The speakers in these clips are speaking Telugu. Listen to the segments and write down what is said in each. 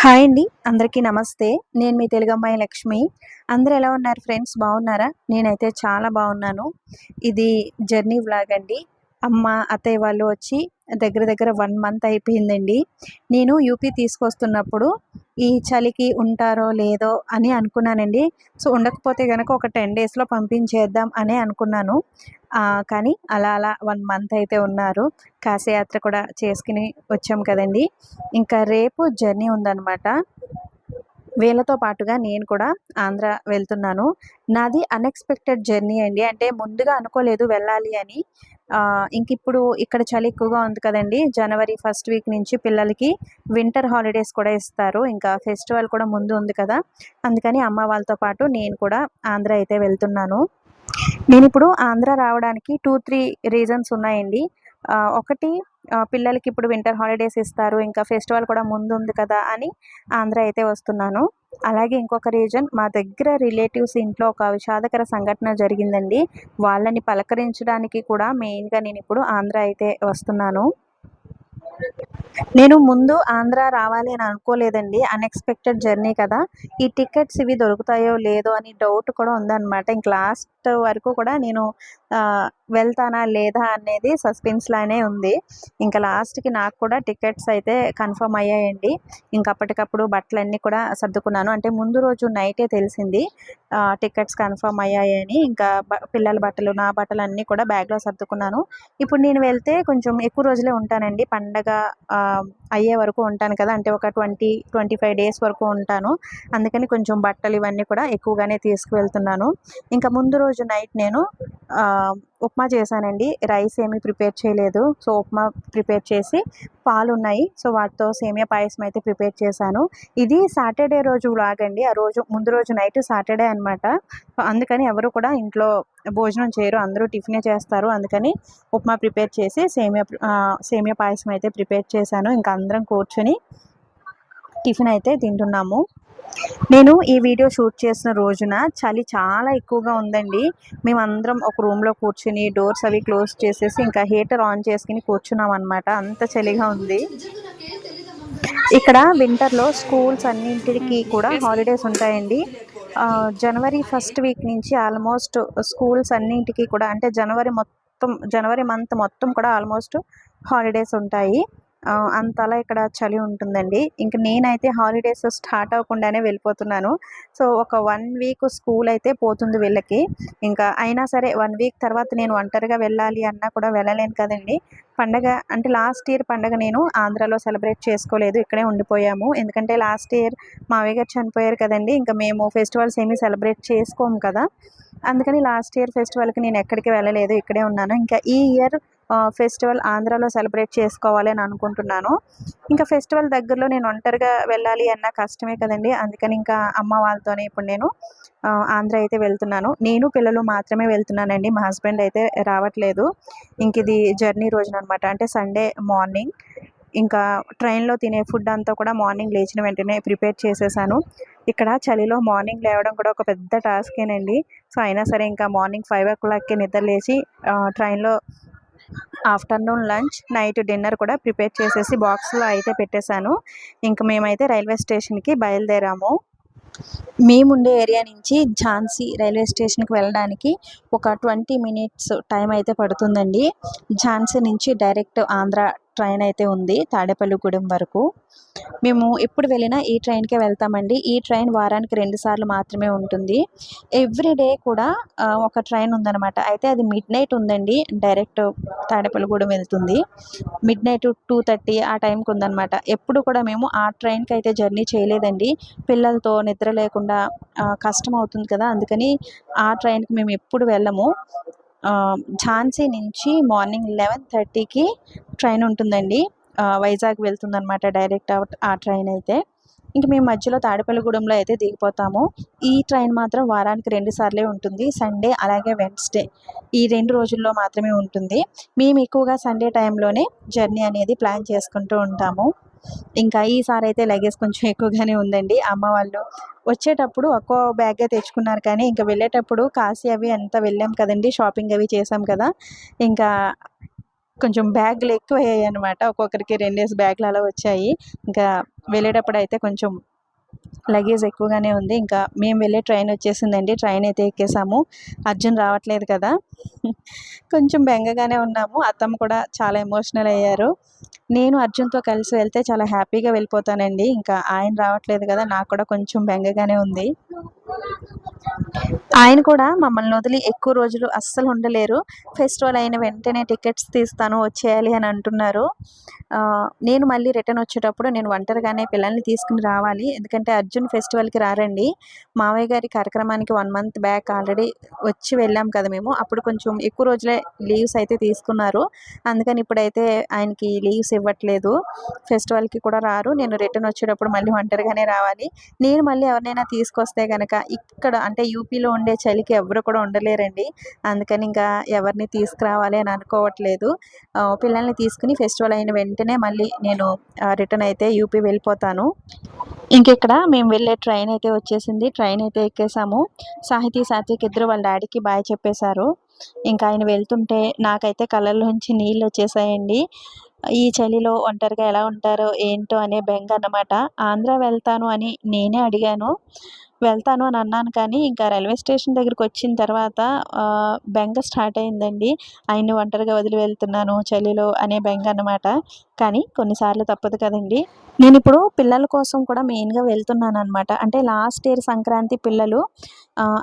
హాయ్ అండి అందరికీ నమస్తే. నేను మీ తెలుగు అమ్మాయి లక్ష్మి. అందరు ఎలా ఉన్నారు ఫ్రెండ్స్? బాగున్నారా? నేనైతే చాలా బాగున్నాను. ఇది జర్నీ వ్లాగ్ అండి. అమ్మ అత్తయ్య వాళ్ళు వచ్చి దగ్గర దగ్గర వన్ మంత్ అయిపోయిందండి. నేను యూపీ తీసుకొస్తున్నప్పుడు ఈ చలికి ఉంటారో లేదో అని అనుకున్నానండి. సో ఉండకపోతే కనుక ఒక టెన్ డేస్లో పంపించేద్దాం అని అనుకున్నాను. కానీ అలా అలా వన్ మంత్ అయితే ఉన్నారు. కాశీయాత్ర కూడా చేసుకుని వచ్చాం కదండి. ఇంకా రేపు జర్నీ ఉందన్నమాట. వీళ్ళతో పాటుగా నేను కూడా ఆంధ్ర వెళ్తున్నాను. నాది అన్ఎక్స్పెక్టెడ్ జర్నీ అండి. అంటే ముందుగా అనుకోలేదు వెళ్ళాలి అని. ఇంక ఇప్పుడు ఇక్కడ చలి ఎక్కువగా ఉంది కదండి. జనవరి ఫస్ట్ వీక్ నుంచి పిల్లలకి వింటర్ హాలిడేస్ కూడా ఇస్తారు. ఇంకా ఫెస్టివల్ కూడా ముందు ఉంది కదా. అందుకని అమ్మ వాళ్ళతో పాటు నేను కూడా ఆంధ్ర అయితే వెళ్తున్నాను. నేను ఇప్పుడు ఆంధ్ర రావడానికి టూ త్రీ రీజన్స్ ఉన్నాయండి. ఒకటి పిల్లలకి ఇప్పుడు వింటర్ హాలిడేస్ ఇస్తారు. ఇంకా ఫెస్టివల్ కూడా ముందు ఉంది కదా అని ఆంధ్ర అయితే వస్తున్నాను. అలాగే ఇంకొక రీజన్ మా దగ్గర రిలేటివ్స్ ఇంట్లో ఒక విషాదకర సంఘటన జరిగిందండి. వాళ్ళని పలకరించడానికి కూడా మెయిన్గా నేను ఇప్పుడు ఆంధ్ర అయితే వస్తున్నాను. నేను ముందు ఆంధ్ర రావాలి అని అనుకోలేదండి. అన్ఎక్స్పెక్టెడ్ జర్నీ కదా. ఈ టికెట్స్ ఇవి దొరుకుతాయో లేదో అని డౌట్ కూడా ఉందన్నమాట. ఇంక లాస్ట్ వరకు కూడా నేను వెళ్తానా లేదా అనేది సస్పెన్స్లానే ఉంది. ఇంకా లాస్ట్కి నాకు కూడా టికెట్స్ అయితే కన్ఫర్మ్ అయ్యాయండి. ఇంకా అప్పటికప్పుడు బట్టలన్నీ కూడా సర్దుకున్నాను. అంటే ముందు రోజు నైటే తెలిసింది టికెట్స్ కన్ఫర్మ్ అయ్యాయని. ఇంకా పిల్లల బట్టలు నా బట్టలు అన్నీ కూడా బ్యాగ్లో సర్దుకున్నాను. ఇప్పుడు నేను వెళ్తే కొంచెం ఎక్కువ రోజులే ఉంటానండి. పండగ అయ్యే వరకు ఉంటాను కదా. అంటే ఒక ట్వంటీ ట్వంటీ ఫైవ్ డేస్ వరకు ఉంటాను. అందుకని కొంచెం బట్టలు ఇవన్నీ కూడా ఎక్కువగానే తీసుకువెళ్తున్నాను. ఇంకా ముందు రోజు నైట్ నేను ఆ, ఉప్మా చేశానండి. రైస్ ఏమీ ప్రిపేర్ చేయలేదు. సో ఉప్మా ప్రిపేర్ చేసి పాలు ఉన్నాయి సో వాటితో సేమియా పాయసం అయితే ప్రిపేర్ చేశాను. ఇది సాటర్డే రోజు లాగండి. ఆ రోజు ముందు రోజు నైట్ సాటర్డే అనమాట అందుకని ఎవరు కూడా ఇంట్లో భోజనం చేయరు. అందరూ టిఫినే చేస్తారు. అందుకని ఉప్మా ప్రిపేర్ చేసి సేమియా సేమియా పాయసం అయితే ప్రిపేర్ చేశాను. ఇంకా అందరం కూర్చొని టిఫిన్ అయితే తింటున్నాము. నేను ఈ వీడియో షూట్ చేసిన రోజున చలి చాలా ఎక్కువగా ఉందండి. మేమందరం ఒక రూమ్లో కూర్చుని డోర్స్ అవి క్లోజ్ చేసేసి ఇంకా హీటర్ ఆన్ చేసుకుని కూర్చున్నాం అనమాట అంత చలిగా ఉంది. ఇక్కడ వింటర్లో స్కూల్స్ అన్నింటికి కూడా హాలిడేస్ ఉంటాయండి. జనవరి ఫస్ట్ వీక్ నుంచి ఆల్మోస్ట్ స్కూల్స్ అన్నింటికి కూడా అంటే జనవరి మొత్తం జనవరి మంత్ మొత్తం కూడా ఆల్మోస్ట్ హాలిడేస్ ఉంటాయి. అంతలా ఇక్కడ చలి ఉంటుందండి. ఇంక నేనైతే హాలిడేస్ స్టార్ట్ అవ్వకుండానే వెళ్ళిపోతున్నాను. సో ఒక వన్ వీక్ స్కూల్ అయితే పోతుంది వీళ్ళకి. ఇంకా అయినా సరే వన్ వీక్ తర్వాత నేను ఒంటరిగా వెళ్ళాలి అన్నా కూడా వెళ్ళలేను కదండి. పండగ అంటే లాస్ట్ ఇయర్ పండగ నేను ఆంధ్రాలో సెలబ్రేట్ చేసుకోలేదు. ఇక్కడే ఉండిపోయాము. ఎందుకంటే లాస్ట్ ఇయర్ మావయ్య గారు చనిపోయారు కదండి. ఇంకా మేము ఫెస్టివల్స్ ఏమీ సెలబ్రేట్ చేసుకోము కదా. అందుకని లాస్ట్ ఇయర్ ఫెస్టివల్కి నేను ఎక్కడికి వెళ్ళలేదు. ఇక్కడే ఉన్నాను. ఇంకా ఈ ఇయర్ ఫెస్టివల్ ఆంధ్రాలో సెలబ్రేట్ చేసుకోవాలి అని అనుకుంటున్నాను. ఇంకా ఫెస్టివల్ దగ్గరలో నేను ఒంటరిగా వెళ్ళాలి అన్న కష్టమే కదండి. అందుకని ఇంకా అమ్మ వాళ్ళతోనే ఇప్పుడు నేను ఆంధ్ర అయితే వెళ్తున్నాను. నేను పిల్లలు మాత్రమే వెళ్తున్నానండి. మా హస్బెండ్ అయితే రావట్లేదు. ఇంక ఇది జర్నీ రోజున అనమాట అంటే సండే మార్నింగ్. ఇంకా ట్రైన్లో తినే ఫుడ్ అంతా కూడా మార్నింగ్ లేచిన వెంటనే ప్రిపేర్ చేసేసాను. ఇక్కడ చలిలో మార్నింగ్ లేవడం కూడా ఒక పెద్ద టాస్కేనండి. సో అయినా సరే ఇంకా మార్నింగ్ ఫైవ్ ఓ క్లాక్కి నిద్ర లేచి ట్రైన్లో ఆఫ్టర్నూన్ లంచ్ నైట్ డిన్నర్ కూడా ప్రిపేర్ చేసేసి బాక్స్లో అయితే పెట్టేశాను. ఇంక మేమైతే రైల్వే స్టేషన్కి బయలుదేరాము. మేముండే ఏరియా నుంచి ఝాన్సీ రైల్వే స్టేషన్కి వెళ్ళడానికి ఒక ట్వంటీ మినిట్స్ టైం అయితే పడుతుందండి. ఝాన్సీ నుంచి డైరెక్ట్ ఆంధ్ర ట్రైన్ అయితే ఉంది తాడేపల్లిగూడెం వరకు. మేము ఎప్పుడు వెళ్ళినా ఈ ట్రైన్కే వెళ్తామండి. ఈ ట్రైన్ వారానికి రెండు సార్లు మాత్రమే ఉంటుంది. ఎవ్రీ డే కూడా ఒక ట్రైన్ ఉందన్నమాట. అయితే అది మిడ్ నైట్ ఉందండి. డైరెక్ట్ తాడేపల్లిగూడెం వెళ్తుంది. మిడ్ నైట్ టూ థర్టీ ఆ టైంకి ఉందన్నమాట. ఎప్పుడు కూడా మేము ఆ ట్రైన్కి అయితే జర్నీ చేయలేదండి. పిల్లలతో నిద్ర లేకుండా కష్టం అవుతుంది కదా. అందుకని ఆ ట్రైన్కి మేము ఎప్పుడు వెళ్ళము. ఝాన్సీ నుంచి మార్నింగ్ లెవెన్ థర్టీకి ట్రైన్ ఉంటుందండి. వైజాగ్ వెళ్తుందనమాట డైరెక్ట్ ఆ- ఆ ట్రైన్ అయితే. ఇంక మేము మధ్యలో తాడేపల్లిగూడెంలో అయితే దిగిపోతాము. ఈ ట్రైన్ మాత్రం వారానికి రెండు సార్లే ఉంటుంది. సండే అలాగే వెన్స్డే ఈ రెండు రోజుల్లో మాత్రమే ఉంటుంది. మేము ఎక్కువగా సండే టైంలోనే జర్నీ అనేది ప్లాన్ చేసుకుంటూ ఉంటాము. ఇంకా ఈసారి అయితే లగేజ్ కొంచెం ఎక్కువగానే ఉందండి. అమ్మ వాళ్ళు వచ్చేటప్పుడు ఒక్కో బ్యాగే తెచ్చుకున్నారు కానీ ఇంకా వెళ్ళేటప్పుడు కాశీ అవి అంతా వెళ్ళాం కదండి. షాపింగ్ అవి చేసాం కదా. ఇంకా కొంచెం బ్యాగులు ఎక్కువ అయ్యాయి అనమాట ఒక్కొక్కరికి రెండేసి బ్యాగులు అలా వచ్చాయి. ఇంకా వెళ్ళేటప్పుడు అయితే కొంచెం లగేజ్ ఎక్కువగానే ఉంది. ఇంకా మేము వెళ్ళే ట్రైన్ వచ్చేసిందండి. ట్రైన్ అయితే ఎక్కేసాము. అర్జున్ రావట్లేదు కదా. కొంచెం బెంగగానే ఉన్నాము. అత్తమ్మ కూడా చాలా ఎమోషనల్ అయ్యారు. నేను అర్జున్తో కలిసి వెళ్తే చాలా హ్యాపీగా వెళ్ళిపోతానండి. ఇంకా ఆయన రావట్లేదు కదా నాకు కూడా కొంచెం బెంగగానే ఉంది. ఆయన కూడా మమ్మల్ని వదిలి ఎక్కువ రోజులు అస్సలు ఉండలేరు. ఫెస్టివల్ అయిన వెంటనే టికెట్స్ తీస్తాను వచ్చేయాలి అని అంటున్నారు. నేను మళ్ళీ రిటర్న్ వచ్చేటప్పుడు నేను ఒంటరిగానే పిల్లల్ని తీసుకుని రావాలి. ఎందుకంటే అర్జున్ ఫెస్టివల్కి రారండి. మావయ్య గారి కార్యక్రమానికి వన్ మంత్ బ్యాక్ ఆల్రెడీ వచ్చి వెళ్ళాం కదా మేము. అప్పుడు కొంచెం ఎక్కువ రోజులే లీవ్స్ అయితే తీసుకున్నారు. అందుకని ఇప్పుడైతే ఆయనకి లీవ్స్ ఇవ్వట్లేదు. ఫెస్టివల్కి కూడా రారు. నేను రిటర్న్ వచ్చేటప్పుడు మళ్ళీ ఒంటరిగానే రావాలి. నేను మళ్ళీ ఎవరినైనా తీసుకొస్తే కనుక ఇక్కడ అంటే యూపీలో ఉండే చలికి ఎవరు కూడా ఉండలేరండి. అందుకని ఇంకా ఎవరిని తీసుకురావాలి అని అనుకోవట్లేదు. పిల్లల్ని తీసుకుని ఫెస్టివల్ అయిన వెంటనే మళ్ళీ నేను రిటర్న్ అయితే యూపీ వెళ్ళిపోతాను. ఇంకెక్కడ మేము వెళ్ళే ట్రైన్ అయితే వచ్చేసింది. ట్రైన్ అయితే ఎక్కేసాము. సాహితీ సాత్విక్ ఇద్దరు వాళ్ళ డాడీకి బాయ్ చెప్పేశారు. ఇంకా ఆయన వెళ్తుంటే నాకైతే కళ్ళల్లోంచి నీళ్ళు వచ్చేసాయండి. ఈ చలిలో ఒంటరిగా ఎలా ఉంటారో ఏంటో అనే బెంగ అన్నమాట ఆంధ్ర వెళ్తాను అని నేనే అడిగాను. వెళ్తాను అని అన్నాను. కానీ ఇంకా రైల్వే స్టేషన్ దగ్గరికి వచ్చిన తర్వాత బెంగ స్టార్ట్ అయిందండి. ఆయన్ని ఒంటరిగా వదిలి వెళ్తున్నాను చలిలో అనే బెంగ అనమాట కానీ కొన్నిసార్లు తప్పదు కదండి. నేను ఇప్పుడు పిల్లల కోసం కూడా మెయిన్గా వెళ్తున్నాను అనమాట అంటే లాస్ట్ ఇయర్ సంక్రాంతి పిల్లలు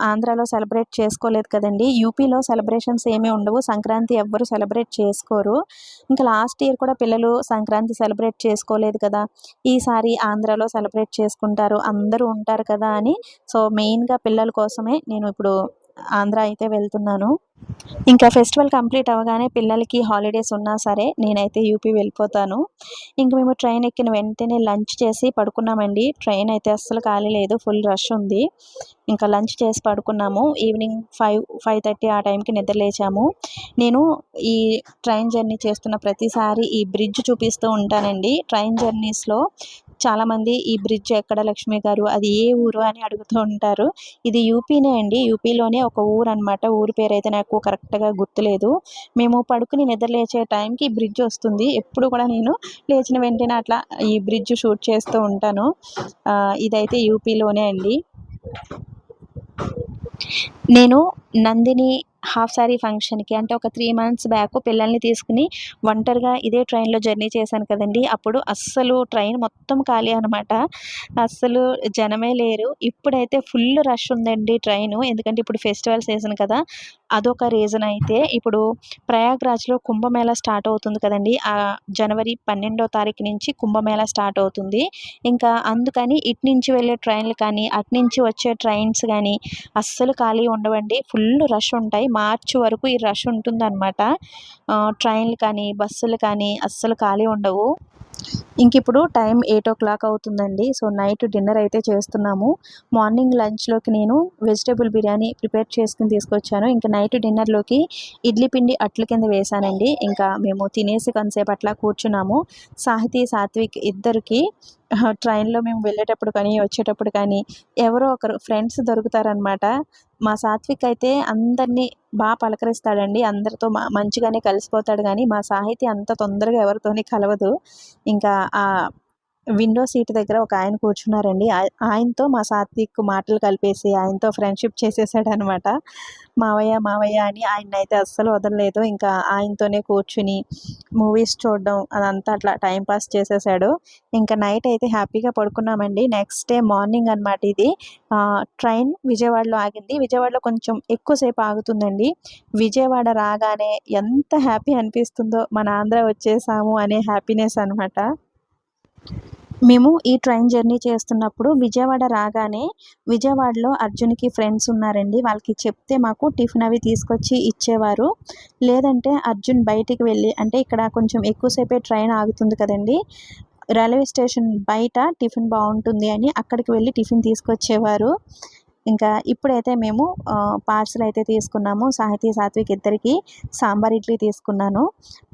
ఆంధ్రాలో సెలబ్రేట్ చేసుకోలేదు కదండి. యూపీలో సెలబ్రేషన్స్ ఏమీ ఉండవు. సంక్రాంతి ఎవ్వరు సెలబ్రేట్ చేసుకోరు. ఇంకా లాస్ట్ ఇయర్ కూడా పిల్లలు సంక్రాంతి సెలబ్రేట్ చేసుకోలేదు కదా. ఈసారి ఆంధ్రాలో సెలబ్రేట్ చేసుకుంటారు. అందరూ ఉంటారు కదా అని సో మెయిన్గా పిల్లల కోసమే నేను ఇప్పుడు ఆంధ్ర అయితే వెళ్తున్నాను. ఇంకా ఫెస్టివల్ కంప్లీట్ అవ్వగానే పిల్లలకి హాలిడేస్ ఉన్నా సరే నేనైతే యూపీ వెళ్ళిపోతాను. ఇంక మేము ట్రైన్ ఎక్కిన వెంటనే లంచ్ చేసి పడుకున్నామండి. ట్రైన్ అయితే అస్సలు ఖాళీ లేదు ఫుల్ రష్ ఉంది. ఇంకా లంచ్ చేసి పడుకున్నాము. ఈవినింగ్ ఫైవ్ ఫైవ్ థర్టీ ఆ టైంకి నిద్ర లేచాము. నేను ఈ ట్రైన్ జర్నీ చేస్తున్న ప్రతిసారి ఈ బ్రిడ్జ్ చూపిస్తూ ఉంటానండి. ట్రైన్ జర్నీస్లో చాలామంది ఈ బ్రిడ్జ్ ఎక్కడ లక్ష్మి గారు అది ఏ ఊరు అని అడుగుతూ ఉంటారు. ఇది యూపీనే అండి. యూపీలోనే ఒక ఊరు అనమాట ఊరి పేరు అయితే నాకు కరెక్ట్గా గుర్తులేదు. మేము పడుకుని నిద్ర లేచే టైంకి బ్రిడ్జ్ వస్తుంది. ఎప్పుడు కూడా నేను లేచిన వెంటనే అట్లా ఈ బ్రిడ్జ్ షూట్ చేస్తూ ఉంటాను. ఇదైతే యూపీలోనే అండి. నేను నందిని హాఫ్ శారీ ఫంక్షన్కి అంటే ఒక త్రీ మంత్స్ బ్యాక్ పిల్లల్ని తీసుకుని ఒంటరిగా ఇదే ట్రైన్లో జర్నీ చేశాను కదండి. అప్పుడు అస్సలు ట్రైన్ మొత్తం ఖాళీ అనమాట అస్సలు జనమే లేరు. ఇప్పుడైతే ఫుల్ రష్ ఉందండి ట్రైన్. ఎందుకంటే ఇప్పుడు ఫెస్టివల్ సీజన్ కదా. అదొక రీజన్ అయితే. ఇప్పుడు ప్రయాగ్రాజ్లో కుంభమేళా స్టార్ట్ అవుతుంది కదండి. ఆ జనవరి పన్నెండో తారీఖు నుంచి కుంభమేళా స్టార్ట్ అవుతుంది. ఇంకా అందుకని ఇటు నుంచి వెళ్ళే ట్రైన్లు కానీ అటు నుంచి వచ్చే ట్రైన్స్ కానీ అస్సలు ఖాళీ ఉండవండి. ఫుల్ రష్ ఉంటాయి. మార్చి వరకు ఈ రష్ ఉంటుందన్నమాట. ట్రైన్లు కానీ బస్సులు కానీ అస్సలు ఖాళీ ఉండవు. ఇంక ఇప్పుడు టైం ఎయిట్ ఓ క్లాక్ అవుతుందండి. సో నైట్ డిన్నర్ అయితే చేస్తున్నాము. మార్నింగ్ లంచ్లోకి నేను వెజిటేబుల్ బిర్యానీ ప్రిపేర్ చేసుకుని తీసుకొచ్చాను. ఇంకా నైట్ డిన్నర్లోకి ఇడ్లీ పిండి అట్ల కింద వేసానండి. ఇంకా మేము తినేసి కొంతసేపు అట్లా కూర్చున్నాము. సాహితీ సాత్విక్ ఇద్దరికి ట్రైన్లో మేము వెళ్ళేటప్పుడు కానీ వచ్చేటప్పుడు కానీ ఎవరో ఒకరు ఫ్రెండ్స్ దొరుకుతారనమాట మా సాత్విక్ అయితే అందరినీ బాగా పలకరిస్తాడండి. అందరితో మంచిగానే కలిసిపోతాడు కానీ మా సాహితీ అంత తొందరగా ఎవరితోని కలవదు. ఇంకా ఆ విండో సీట్ దగ్గర ఒక ఆయన కూర్చున్నారండి. ఆయనతో మా సాత్విక్ మాటలు కలిపేసి ఆయనతో ఫ్రెండ్షిప్ చేసేసాడు అనమాట మావయ్య మావయ్య అని ఆయన అయితే అస్సలు వదలలేదు. ఇంకా ఆయనతోనే కూర్చుని మూవీస్ చూడడం అదంతా అట్లా టైంపాస్ చేసేసాడు. ఇంకా నైట్ అయితే హ్యాపీగా పడుకున్నామండి. నెక్స్ట్ డే మార్నింగ్ అనమాట ఇది. ట్రైన్ విజయవాడలో ఆగింది. విజయవాడలో కొంచెం ఎక్కువసేపు ఆగుతుందండి. విజయవాడ రాగానే ఎంత హ్యాపీ అనిపిస్తుందో మన ఆంధ్ర వచ్చేసాము అనే హ్యాపీనెస్ అనమాట మేము ఈ ట్రైన్ జర్నీ చేస్తున్నప్పుడు విజయవాడ రాగానే విజయవాడలో అర్జున్కి ఫ్రెండ్స్ ఉన్నారండి. వాళ్ళకి చెప్తే మాకు టిఫిన్ అవి తీసుకొచ్చి ఇచ్చేవారు. లేదంటే అర్జున్ బయటికి వెళ్ళి అంటే ఇక్కడ కొంచెం ఎక్కువసేపే ట్రైన్ ఆగుతుంది కదండి. రైల్వే స్టేషన్ బయట టిఫిన్ బాగుంటుంది అని అక్కడికి వెళ్ళి టిఫిన్ తీసుకొచ్చేవారు. ఇంకా ఇప్పుడైతే మేము పార్సల్ అయితే తీసుకున్నాము. సాహితీ సాత్విక్ ఇద్దరికి సాంబార్ ఇడ్లీ తీసుకున్నాను.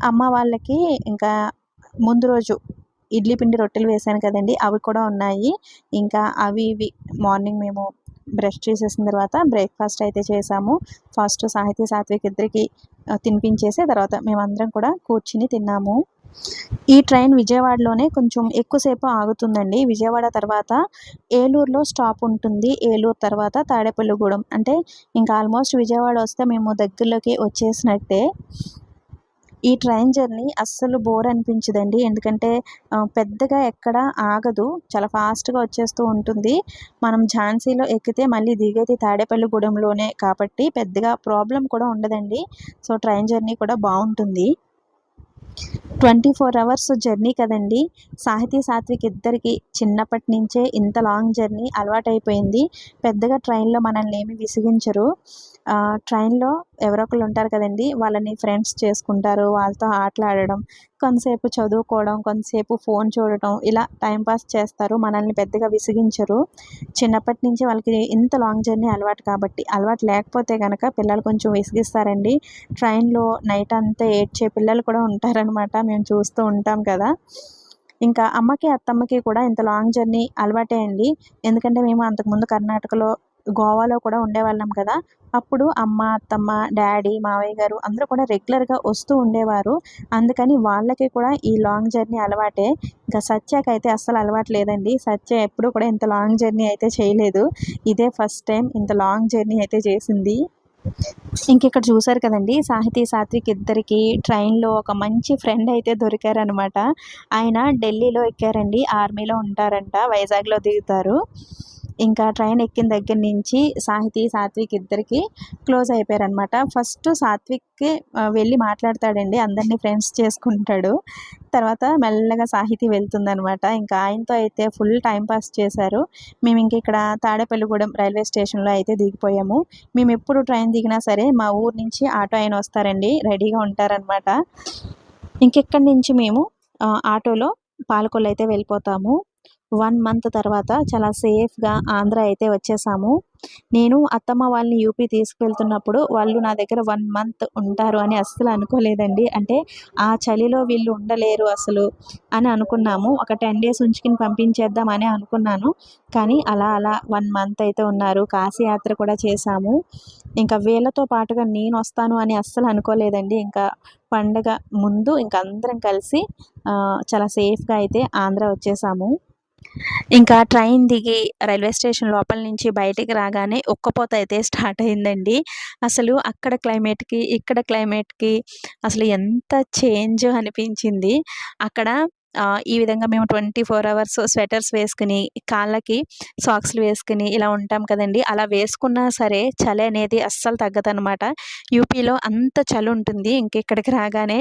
అమ్మ వాళ్ళకి ఇంకా ముందు రోజు ఇడ్లీ పిండి రొట్టెలు వేసాను కదండి అవి కూడా ఉన్నాయి. ఇంకా అవి ఇవి మార్నింగ్ మేము బ్రష్ చేసేసిన తర్వాత బ్రేక్ఫాస్ట్ అయితే చేసాము. ఫస్ట్ సాహితీ సాత్విక్ ఇద్దరికి తినిపించేసి తర్వాత మేమందరం కూడా కూర్చుని తిన్నాము. ఈ ట్రైన్ విజయవాడలోనే కొంచెం ఎక్కువసేపు ఆగుతుందండి. విజయవాడ తర్వాత ఏలూరులో స్టాప్ ఉంటుంది. ఏలూరు తర్వాత తాడేపల్లిగూడెం. అంటే ఇంకా ఆల్మోస్ట్ విజయవాడ వస్తే మేము దగ్గరలోకి వచ్చేసినట్టే. ఈ ట్రైన్ జర్నీ అస్సలు బోర్ అనిపించదండి. ఎందుకంటే పెద్దగా ఎక్కడ ఆగదు. చాలా ఫాస్ట్గా వచ్చేస్తూ ఉంటుంది. మనం ఝాన్సీలో ఎక్కితే మళ్ళీ దిగేది తాడేపల్లిగూడెంలోనే కాబట్టి పెద్దగా ప్రాబ్లం కూడా ఉండదండి. సో ట్రైన్ జర్నీ కూడా బాగుంటుంది. ట్వంటీ ఫోర్ అవర్స్ జర్నీ కదండి. సాహితీ సాత్విక్ ఇద్దరికి చిన్నప్పటి నుంచే ఇంత లాంగ్ జర్నీ అలవాటైపోయింది. పెద్దగా ట్రైన్లో మనల్ని ఏమి విసిగించరు. ట్రైన్లో ఎవరో ఒకళ్ళు ఉంటారు కదండి వాళ్ళని ఫ్రెండ్స్ చేసుకుంటారు వాళ్ళతో ఆటలాడడం కొంతసేపు చదువుకోవడం కొంతసేపు ఫోన్ చూడటం ఇలా టైంపాస్ చేస్తారు మనల్ని పెద్దగా విసిగించరు. చిన్నప్పటి నుంచి వాళ్ళకి ఇంత లాంగ్ జర్నీ అలవాటు కాబట్టి అలవాటు లేకపోతే కనుక పిల్లలు కొంచెం విసిగిస్తారండి. ట్రైన్లో నైట్ అంతా ఏడ్చే పిల్లలు కూడా ఉంటారనమాట మేము చూస్తూ ఉంటాం కదా. ఇంకా అమ్మకి అత్తమ్మకి కూడా ఇంత లాంగ్ జర్నీ అలవాటే అండి. ఎందుకంటే మేము అంతకుముందు కర్ణాటకలో గోవాలో కూడా ఉండేవాళ్ళం కదా. అప్పుడు అమ్మ అత్తమ్మ డాడీ మావయ్య గారు అందరూ కూడా రెగ్యులర్గా వస్తూ ఉండేవారు. అందుకని వాళ్ళకి కూడా ఈ లాంగ్ జర్నీ అలవాటే. ఇంకా సత్యకైతే అస్సలు అలవాటు లేదండి. సత్య ఎప్పుడు కూడా ఇంత లాంగ్ జర్నీ అయితే చేయలేదు. ఇదే ఫస్ట్ టైం ఇంత లాంగ్ జర్నీ అయితే చేసింది. ఇంక ఇక్కడ చూసారు కదండి సాహితీ సాత్విక్ ఇద్దరికి ట్రైన్లో ఒక మంచి ఫ్రెండ్ అయితే దొరికారనమాట. ఆయన ఢిల్లీలో ఎక్కారండి ఆర్మీలో ఉంటారంట వైజాగ్లో దిగుతారు. ఇంకా ట్రైన్ ఎక్కిన దగ్గర నుంచి సాహితీ సాత్విక్ ఇద్దరికి క్లోజ్ అయిపోయారనమాట ఫస్ట్ సాత్విక్కి వెళ్ళి మాట్లాడతాడండి. అందరినీ ఫ్రెండ్స్ చేసుకుంటాడు. తర్వాత మెల్లగా సాహితీ వెళ్తుందనమాట ఇంకా ఆయనతో అయితే ఫుల్ టైం పాస్ చేశారు. మేము ఇంక ఇక్కడ తాడేపల్లిగూడెం రైల్వే స్టేషన్లో అయితే దిగిపోయాము. మేము ఎప్పుడు ట్రైన్ దిగినా సరే మా ఊరు నుంచి ఆటో ఆయన వస్తారండి. రెడీగా ఉంటారనమాట ఇంకెక్కడి నుంచి మేము ఆటోలో పాలకొల్లు అయితే వెళ్ళిపోతాము. వన్ మంత్ తర్వాత చాలా సేఫ్గా ఆంధ్ర అయితే వచ్చేసాము. నేను అత్తమ్మ వాళ్ళని యూపీ తీసుకెళ్తున్నప్పుడు వాళ్ళు నా దగ్గర వన్ మంత్ ఉంటారు అని అస్సలు అనుకోలేదండి. అంటే ఆ చలిలో వీళ్ళు ఉండలేరు అసలు అని అనుకున్నాము. ఒక టెన్ డేస్ ఉంచుకుని పంపించేద్దామని అనుకున్నాను. కానీ అలా అలా వన్ మంత్ అయితే ఉన్నారు. కాశీయాత్ర కూడా చేశాము. ఇంకా వీళ్ళతో పాటుగా నేను వస్తాను అని అస్సలు అనుకోలేదండి. ఇంకా పండగ ముందు ఇంకా అందరం కలిసి చాలా సేఫ్గా అయితే ఆంధ్ర వచ్చేసాము. ఇంకా ట్రైన్ దిగి రైల్వే స్టేషన్ లోపల నుంచి బయటికి రాగానే ఉక్కపోత అయితే స్టార్ట్ అయిందండి. అసలు అక్కడ క్లైమేట్కి ఇక్కడ క్లైమేట్కి అసలు ఎంత చేంజ్ అనిపించింది. అక్కడ ఈ విధంగా మేము ట్వంటీ ఫోర్ అవర్స్ స్వెటర్స్ వేసుకుని కాళ్ళకి సాక్స్లు వేసుకుని ఇలా ఉంటాం కదండి. అలా వేసుకున్నా సరే చలి అనేది అస్సలు తగ్గదనమాట యూపీలో అంత చలి ఉంటుంది. ఇంకెక్కడికి రాగానే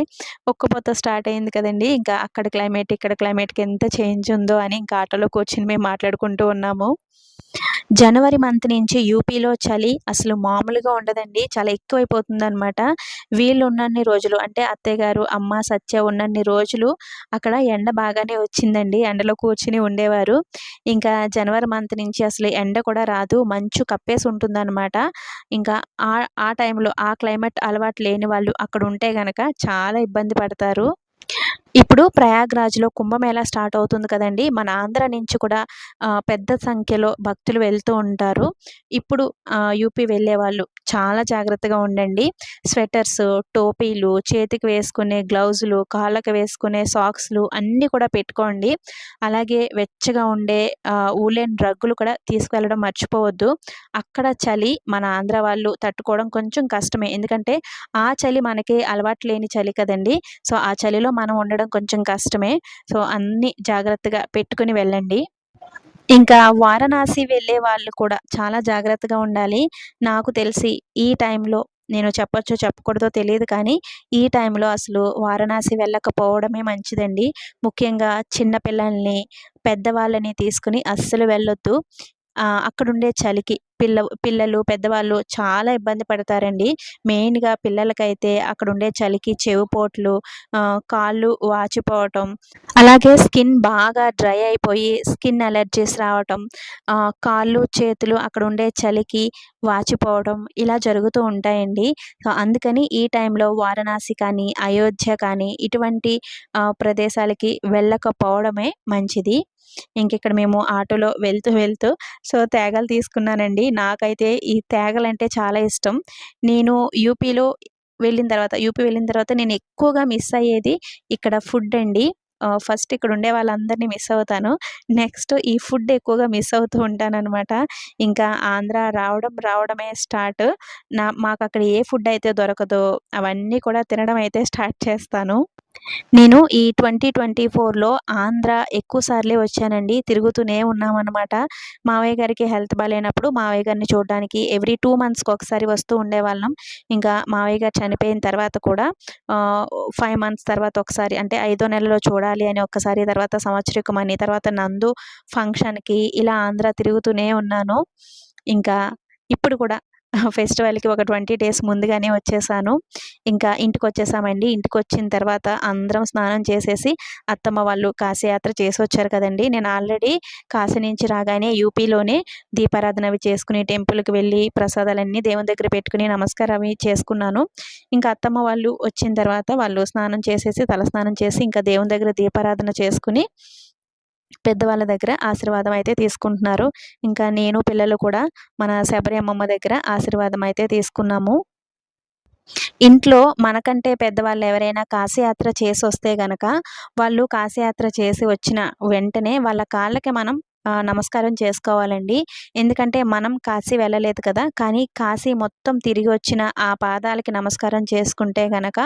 ఒక్కపోత స్టార్ట్ అయింది కదండి. ఇంకా అక్కడ క్లైమేట్ ఇక్కడ క్లైమేట్కి ఎంత చేంజ్ ఉందో అని ఇంకా ఆటోలో కూర్చుని మేము మాట్లాడుకుంటూ ఉన్నాము. జనవరి మంత్ నుంచి యూపీలో చలి అసలు మామూలుగా ఉండదండి. చాలా ఎక్కువైపోతుంది అనమాట వీళ్ళు ఉన్నన్ని రోజులు అంటే అత్తయ్య గారు అమ్మ సత్య ఉన్నన్ని రోజులు అక్కడ ఎండ బాగానే వచ్చిందండి. ఎండలో కూర్చుని ఉండేవారు. ఇంకా జనవరి మంత్ నుంచి అసలు ఎండ కూడా రాదు. మంచు కప్పేసి ఉంటుందన్నమాట. ఇంకా ఆ ఆ టైంలో ఆ క్లైమేట్ అలవాటు లేని వాళ్ళు అక్కడ ఉంటే గనక చాలా ఇబ్బంది పడతారు. ఇప్పుడు ప్రయాగ్రాజ్లో కుంభమేళా స్టార్ట్ అవుతుంది కదండి. మన ఆంధ్ర నుంచి కూడా పెద్ద సంఖ్యలో భక్తులు వెళ్తూ ఉంటారు. ఇప్పుడు యూపీ వెళ్ళే వాళ్ళు చాలా జాగ్రత్తగా ఉండండి. స్వెటర్స్ టోపీలు చేతికి వేసుకునే గ్లౌజులు కాళ్ళకి వేసుకునే సాక్స్లు అన్నీ కూడా పెట్టుకోండి. అలాగే వెచ్చగా ఉండే ఊలెన్ రగ్గులు కూడా తీసుకువెళ్ళడం మర్చిపోవద్దు. అక్కడ చలి మన ఆంధ్ర వాళ్ళు తట్టుకోవడం కొంచెం కష్టమే. ఎందుకంటే ఆ చలి మనకి అలవాటు లేని చలి కదండి. సో ఆ చలిలో మనం ఉండడం కొంచెం కష్టమే. సో అన్నీ జాగ్రత్తగా పెట్టుకుని వెళ్ళండి. ఇంకా వారణాసి వెళ్ళే వాళ్ళు కూడా చాలా జాగ్రత్తగా ఉండాలి. నాకు తెలిసి ఈ టైంలో నేను చెప్పొచ్చో చెప్పకూడదో తెలియదు కానీ ఈ టైంలో అసలు వారణాసి వెళ్ళకపోవడమే మంచిదండి. ముఖ్యంగా చిన్న పిల్లల్ని పెద్దవాళ్ళని తీసుకుని అస్సలు వెళ్ళొద్దు. అక్కడుండే చలికి పిల్ల పిల్లలు పెద్దవాళ్ళు చాలా ఇబ్బంది పడతారండి. మెయిన్గా పిల్లలకైతే అక్కడ ఉండే చలికి చెవిపోట్లు కాళ్ళు వాచిపోవటం అలాగే స్కిన్ బాగా డ్రై అయిపోయి స్కిన్ అలర్జీస్ రావటం కాళ్ళు చేతులు అక్కడ ఉండే చలికి వాచిపోవడం ఇలా జరుగుతూ ఉంటాయండి. అందుకని ఈ టైంలో వారణాసి కానీ అయోధ్య కానీ ఇటువంటి ప్రదేశాలకి వెళ్ళకపోవడమే మంచిది. ఇంక ఇక్కడ మేము ఆటోలో వెళ్తూ వెళ్తూ సో తేగలు తీసుకున్నానండి. నాకైతే ఈ తేగలంటే చాలా ఇష్టం. నేను యూపీలో వెళ్ళిన తర్వాత యూపీ వెళ్ళిన తర్వాత నేను ఎక్కువగా మిస్ అయ్యేది ఇక్కడ ఫుడ్ అండి. ఫస్ట్ ఇక్కడ ఉండే వాళ్ళందరినీ మిస్ అవుతాను. నెక్స్ట్ ఈ ఫుడ్ ఎక్కువగా మిస్ అవుతూ ఉంటాను అనమాట ఇంకా ఆంధ్ర రావడం రావడమే స్టార్ట్. నా మాకు అక్కడ ఏ ఫుడ్ అయితే దొరకదో అవన్నీ కూడా తినడం అయితే స్టార్ట్ చేస్తాను. నేను ఈ ట్వంటీ ట్వంటీ ఫోర్లో ఆంధ్ర ఎక్కువ సార్లే వచ్చానండి. తిరుగుతూనే ఉన్నామన్నమాట. మావయ్య గారికి హెల్త్ బాగాలేనప్పుడు మావయ్య గారిని చూడడానికి ఎవ్రీ టూ మంత్స్కి ఒకసారి వస్తూ ఉండేవాళ్ళం. ఇంకా మావయ్య గారు చనిపోయిన తర్వాత కూడా ఫైవ్ మంత్స్ తర్వాత ఒకసారి అంటే ఐదో నెలలో చూడాలి అని ఒకసారి తర్వాత సంవత్సరకమని అని తర్వాత నందు ఫంక్షన్కి ఇలా ఆంధ్ర తిరుగుతూనే ఉన్నాను. ఇంకా ఇప్పుడు కూడా ఫెస్టివల్కి ఒక ట్వంటీ డేస్ ముందుగానే వచ్చేసాను. ఇంకా ఇంటికి వచ్చేసామండి ఇంటికి వచ్చిన తర్వాత అందరం స్నానం చేసేసి అత్తమ్మ వాళ్ళు కాశీయాత్ర చేసి వచ్చారు కదండి. నేను ఆల్రెడీ కాశీ నుంచి రాగానే యూపీలోనే దీపారాధన అవి చేసుకుని టెంపుల్కి వెళ్ళి ప్రసాదాలన్నీ దేవుని దగ్గర పెట్టుకుని నమస్కారం అవి చేసుకున్నాను. ఇంకా అత్తమ్మ వాళ్ళు వచ్చిన తర్వాత వాళ్ళు స్నానం చేసేసి తలస్నానం చేసి ఇంకా దేవుని దగ్గర దీపారాధన చేసుకుని పెద్దవాళ్ళ దగ్గర ఆశీర్వాదం అయితే తీసుకుంటున్నారు. ఇంకా నేను పిల్లలు కూడా మన శబరి అమ్మమ్మ దగ్గర ఆశీర్వాదం అయితే తీసుకున్నాము. ఇంట్లో మనకంటే పెద్దవాళ్ళు ఎవరైనా కాశీయాత్ర చేసి వస్తే గనక వాళ్ళు కాశీయాత్ర చేసి వచ్చిన వెంటనే వాళ్ళ కాళ్ళకి మనం నమస్కారం చేసుకోవాలండి. ఎందుకంటే మనం కాశీ వెళ్ళలేదు కదా! కానీ కాశీ మొత్తం తిరిగి వచ్చిన ఆ పాదాలకి నమస్కారం చేసుకుంటే గనక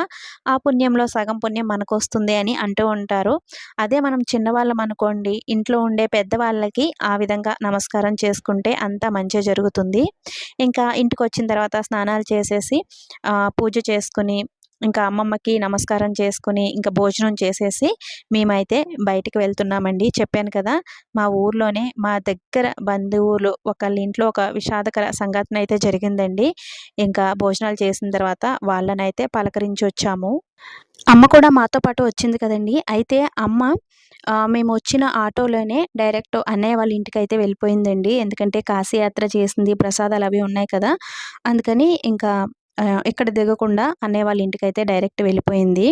ఆ పుణ్యంలో సగం పుణ్యం మనకు వస్తుంది అని అంటూ ఉంటారు. అదే మనం చిన్నవాళ్ళం అనుకోండి ఇంట్లో ఉండే పెద్దవాళ్ళకి ఆ విధంగా నమస్కారం చేసుకుంటే అంతా మంచి జరుగుతుంది. ఇంకా ఇంటికి వచ్చిన తర్వాత స్నానాలు చేసేసి పూజ చేసుకుని ఇంకా అమ్మమ్మకి నమస్కారం చేసుకుని ఇంకా భోజనం చేసేసి మేమైతే బయటికి వెళ్తున్నామండి. చెప్పాను కదా మా ఊర్లోనే మా దగ్గర బంధువులు ఒకళ్ళ ఇంట్లో ఒక విషాదకర సంఘటన అయితే జరిగిందండి. ఇంకా భోజనాలు చేసిన తర్వాత వాళ్ళనైతే పలకరించి వచ్చాము అమ్మ కూడా మాతో పాటు వచ్చింది కదండి. అయితే అమ్మ మేము వచ్చిన ఆటోలోనే డైరెక్ట్ అన్నయ్య వాళ్ళ ఇంటికి అయితే వెళ్ళిపోయిందండి. ఎందుకంటే కాశీయాత్ర చేసింది ప్రసాదాలు అవి ఉన్నాయి కదా. అందుకని ఇంకా ఇక్కడ దిగకుండా అన్నయ్య వాళ్ళ ఇంటికైతే డైరెక్ట్ వెళ్ళిపోయింది.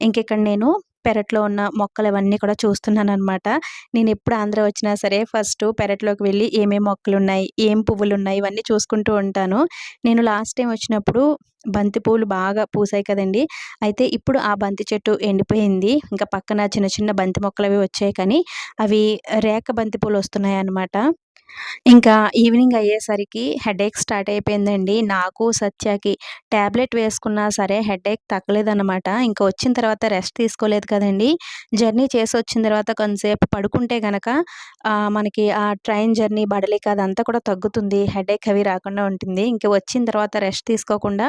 ఇంకెక్కడ నేను పెరట్లో ఉన్న మొక్కలు అవన్నీ కూడా చూస్తున్నాను అనమాట నేను ఎప్పుడు ఆంధ్ర వచ్చినా సరే ఫస్ట్ పెరట్లోకి వెళ్ళి ఏమేమి మొక్కలు ఉన్నాయి ఏం పువ్వులు ఉన్నాయి ఇవన్నీ చూసుకుంటూ ఉంటాను. నేను లాస్ట్ టైం వచ్చినప్పుడు బంతి పువ్వులు బాగా పూసాయి కదండి అయితే ఇప్పుడు ఆ బంతి చెట్టు ఎండిపోయింది. ఇంకా పక్కన చిన్న చిన్న బంతి మొక్కలు అవి వచ్చాయి కానీ అవి రేఖ బంతి పూలు వస్తున్నాయి అన్నమాట ఇంకా ఈవినింగ్ అయ్యేసరికి హెడేక్ స్టార్ట్ అయిపోయిందండి. నాకు సత్యకి ట్యాబ్లెట్ వేసుకున్నా సరే హెడేక్ తగ్గలేదన్నమాట. ఇంకా వచ్చిన తర్వాత రెస్ట్ తీసుకోలేదు కదండి. జర్నీ చేసి వచ్చిన తర్వాత కొంతసేపు పడుకుంటే గనక మనకి ఆ ట్రైన్ జర్నీ బడలిక అదంతా కూడా తగ్గుతుంది. హెడేక్ అవి రాకుండా ఉంటుంది. ఇంకా వచ్చిన తర్వాత రెస్ట్ తీసుకోకుండా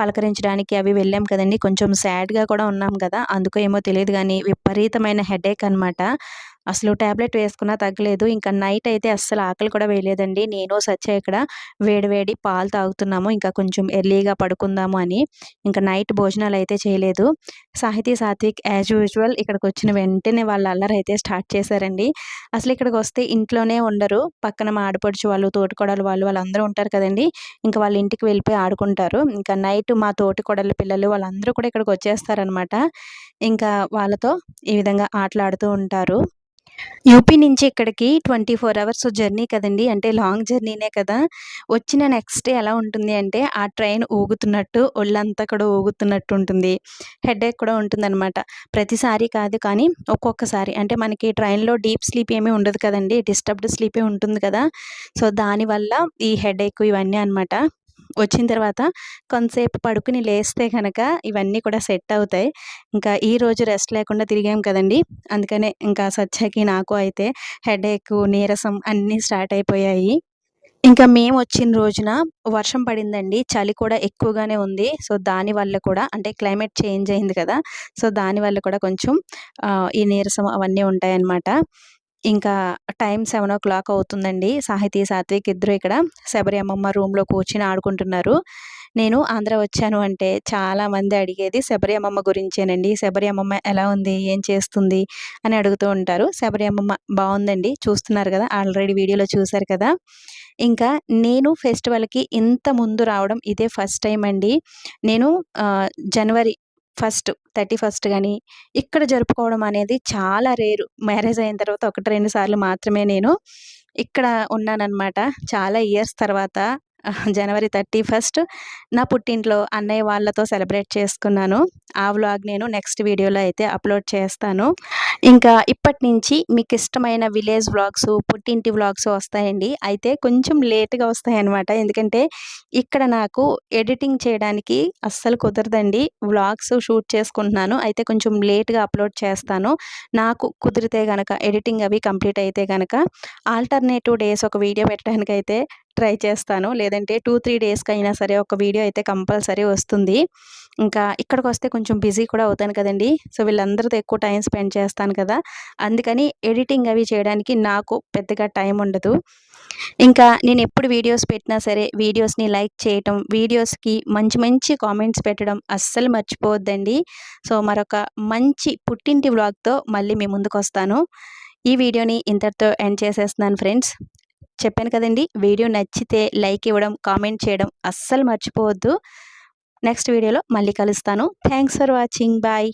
పలకరించడానికి అవి వెళ్ళాం కదండి. కొంచెం సాడ్గా కూడా ఉన్నాం కదా. అందుకో ఏమో తెలియదు కానీ విపరీతమైన హెడేక్ అనమాట అసలు ట్యాబ్లెట్ వేసుకున్నా తగ్గలేదు. ఇంకా నైట్ అయితే అస్సలు ఆకలి కూడా వేయలేదండి. నేను సత్య ఇక్కడ వేడివేడి పాలు తాగుతున్నాము. ఇంకా కొంచెం ఎర్లీగా పడుకుందాము అని. ఇంకా నైట్ భోజనాలు అయితే చేయలేదు. సాహితీ సాత్విక్ యాజ్ యూజువల్ ఇక్కడికి వచ్చిన వెంటనే వాళ్ళ అల్లరి అయితే స్టార్ట్ చేశారండి. అసలు ఇక్కడికి వస్తే ఇంట్లోనే ఉండరు. పక్కన మా ఆడపడుచు వాళ్ళు తోటికోడలు వాళ్ళు వాళ్ళందరూ ఉంటారు కదండి. ఇంకా వాళ్ళ ఇంటికి వెళ్ళిపోయి ఆడుకుంటారు. ఇంకా నైట్ మా తోటికోడల పిల్లలు వాళ్ళందరూ కూడా ఇక్కడికి వచ్చేస్తారనమాట ఇంకా వాళ్ళతో ఈ విధంగా ఆటలాడుతూ ఉంటారు. యూపీ నుంచి ఇక్కడికి ట్వంటీ ఫోర్ అవర్స్ జర్నీ కదండి. అంటే లాంగ్ జర్నీనే కదా. వచ్చిన నెక్స్ట్ డే ఎలా ఉంటుంది అంటే ఆ ట్రైన్ ఊగుతున్నట్టు ఒళ్ళంతా కూడా ఊగుతున్నట్టు ఉంటుంది. హెడేక్ కూడా ఉంటుందన్నమాట. ప్రతిసారి కాదు కానీ ఒక్కొక్కసారి. అంటే మనకి ట్రైన్లో డీప్ స్లీప్ ఏమీ ఉండదు కదండి. డిస్టర్బ్డ్ స్లీపే ఉంటుంది కదా. సో దానివల్ల ఈ హెడేక్ ఇవన్నీ అనమాట వచ్చిన తర్వాత కొంతసేపు పడుకుని లేస్తే కనుక ఇవన్నీ కూడా సెట్ అవుతాయి. ఇంకా ఈ రోజు రెస్ట్ లేకుండా తిరిగాం కదండి. అందుకనే ఇంకా సత్యకి నాకు అయితే హెడేక్ నీరసం అన్నీ స్టార్ట్ అయిపోయాయి. ఇంకా మేము వచ్చిన రోజున వర్షం పడిందండి. చలి కూడా ఎక్కువగానే ఉంది. సో దాని వల్ల కూడా అంటే క్లైమేట్ చేంజ్ అయింది కదా. సో దాని వల్ల కూడా కొంచెం ఈ నీరసం అవన్నీ ఉంటాయన్నమాట. ఇంకా టైం సెవెన్ ఓ క్లాక్ అవుతుందండి. సాహితీ సాత్విక్ ఇద్దరు ఇక్కడ శబరి అమ్మమ్మ రూమ్లో కూర్చుని ఆడుకుంటున్నారు. నేను ఆంధ్ర వచ్చాను అంటే చాలామంది అడిగేది శబరి అమ్మమ్మ గురించేనండి. శబరి అమ్మమ్మ ఎలా ఉంది? ఏం చేస్తుంది? అని అడుగుతూ ఉంటారు. శబరి అమ్మమ్మ బాగుందండి చూస్తున్నారు కదా ఆల్రెడీ వీడియోలో చూశారు కదా. ఇంకా నేను ఫెస్టివల్కి ఇంత ముందు రావడం ఇదే ఫస్ట్ టైం అండి. నేను జనవరి ఫస్ట్ థర్టీ ఫస్ట్ కానీ ఇక్కడ జరుపుకోవడం అనేది చాలా రేరు. మ్యారేజ్ అయిన తర్వాత ఒకటి రెండు సార్లు మాత్రమే నేను ఇక్కడ ఉన్నానన్నమాట. చాలా ఇయర్స్ తర్వాత జనవరి థర్టీ ఫస్ట్ నా పుట్టింట్లో అన్నయ్య వాళ్ళతో సెలబ్రేట్ చేసుకున్నాను. ఆ వ్లాగ్ నేను నెక్స్ట్ వీడియోలో అయితే అప్లోడ్ చేస్తాను. ఇంకా ఇప్పటి నుంచి మీకు ఇష్టమైన విలేజ్ వ్లాగ్స్ పుట్టింటి వ్లాగ్స్ వస్తాయండి. అయితే కొంచెం లేట్గా వస్తాయి అనమాట ఎందుకంటే ఇక్కడ నాకు ఎడిటింగ్ చేయడానికి అస్సలు కుదరదండి. వ్లాగ్స్ షూట్ చేసుకుంటున్నాను. అయితే కొంచెం లేట్గా అప్లోడ్ చేస్తాను. నాకు కుదిరితే కనుక ఎడిటింగ్ అవి కంప్లీట్ అయితే కనుక ఆల్టర్నేటివ్ డేస్ ఒక వీడియో పెట్టడానికి అయితే ట్రై చేస్తాను. లేదంటే టూ త్రీ డేస్కి అయినా సరే ఒక వీడియో అయితే కంపల్సరీ వస్తుంది. ఇంకా ఇక్కడికి వస్తే కొంచెం బిజీ కూడా అవుతాను కదండి. సో వీళ్ళందరితో ఎక్కువ టైం స్పెండ్ చేస్తాను కదా. అందుకని ఎడిటింగ్ అవి చేయడానికి నాకు పెద్దగా టైం ఉండదు. ఇంకా నేను ఎప్పుడు వీడియోస్ పెట్టినా సరే వీడియోస్ని లైక్ చేయటం వీడియోస్కి మంచి మంచి కామెంట్స్ పెట్టడం అస్సలు మర్చిపోవద్దండి. సో మరొక మంచి పుట్టింటి వ్లాగ్తో మళ్ళీ మీ ముందుకు వస్తాను ఈ వీడియోని ఇంతటితో ఎండ్ చేసేస్తున్నాను ఫ్రెండ్స్. చెప్పాను కదండి. వీడియో నచ్చితే లైక్ ఇవ్వడం కామెంట్ చేయడం అస్సలు మర్చిపోవద్దు. నెక్స్ట్ వీడియోలో మళ్ళీ కలుస్తాను. Thanks for watching. బాయ్.